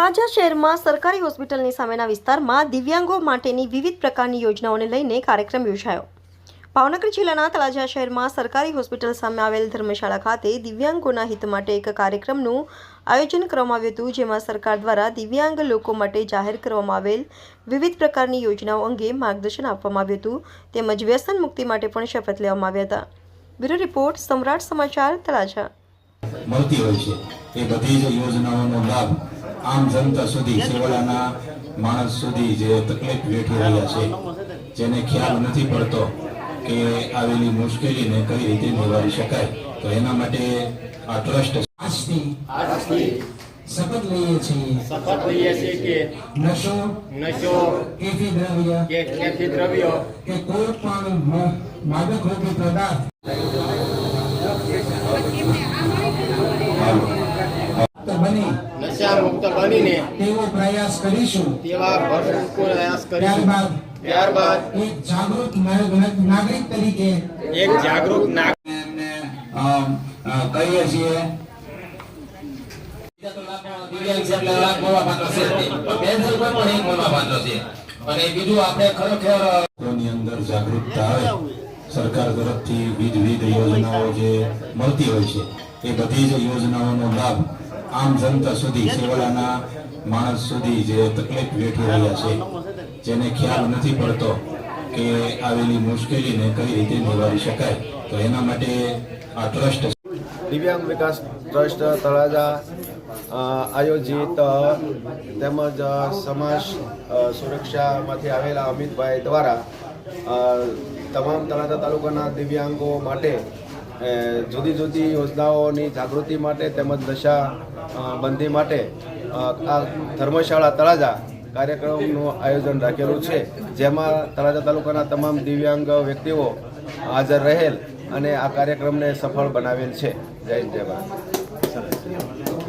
તળાજા શહેરમાં સરકારી હોસ્પિટલની સામેના વિસ્તારમાં દિવ્યાંગો માટેની વિવિધ પ્રકારની યોજનાઓને લઈને કાર્યક્રમ યોજાયો. ભાવનગર જિલ્લાના તળાજા શહેરમાં સરકારી હોસ્પિટલ સામે આવેલ ધર્મશાળા ખાતે દિવ્યાંગોના હિત માટે એક કાર્યક્રમનું આયોજન કરવામાં આવ્યું હતું, જેમાં સરકાર દ્વારા દિવ્યાંગ લોકો માટે જાહેર કરવામાં આવેલ વિવિધ પ્રકારની યોજનાઓ અંગે માર્ગદર્શન આપવામાં આવ્યું હતું. તેમજ વ્યસન મુક્તિ માટે પણ શપથ લેવામાં આવ્યા હતા. બ્યુરો રિપોર્ટ, સમ્રાટ સમાચાર, તળાજા. મળતી હોય છે. એ બધી જ યોજનાઓનો લાભ આમ જનતા સુધી સેવાળાના માણસ સુધી જે તકલીફ વેઠી રહ્યા છે જેને ખ્યાલ નથી પડતો કે આવેલી મુશ્કેલીને કઈ રીતે નિવારી શકાય. તો એના માટે આ ટ્રસ્ટ આજથી શપથ લઈએ છીએ. શપથ લઈએ છીએ કે નશો નશો કેફી દ્રવ્ય કે કેફી દ્રવ્યો કે કોઈ પણ માદક રૂપી પદાર્થ તો બની નશા મુક્ત બનીને તેવો પ્રયાસ કરીશું. તેવા ભરપૂર પ્રયાસ કરીશું. ત્યારબાદ ત્યારબાદ એક જાગૃત નાગરિક તરીકે એક જાગૃત નાગરિક કહીએ છીએ. સરકાર તરફથી વિવિધ યોજનાઓ જે મળતી હોય છે એ બધી જ યોજનાઓનો લાભ આમ જનતા સુધી સેવાળાના માણસ સુધી જે તકલીફ વેઠી રહ્યા છે, જેને ખ્યાલ નથી પડતો કે આવેલી મુશ્કેલીને કઈ રીતે નિવારી શકાય, તો એના માટે આ ટ્રસ્ટ દિવ્યાંગ વિકાસ ટ્રસ્ટ તળાજા આયોજિત તેમજ સમાજ સુરક્ષામાંથી આવેલા અમિતભાઈ દ્વારા તમામ તળાજા તાલુકાના દિવ્યાંગો માટે જુદી જુદી યોજનાઓની જાગૃતિ માટે તેમજ નશા બંધી માટે આ ધર્મશાળા તળાજા કાર્યક્રમનું આયોજન રાખેલું છે, જેમાં તળાજા તાલુકાના તમામ દિવ્યાંગ વ્યક્તિઓ હાજર રહેલ અને આ કાર્યક્રમને સફળ બનાવેલ છે. જય જય ભારત.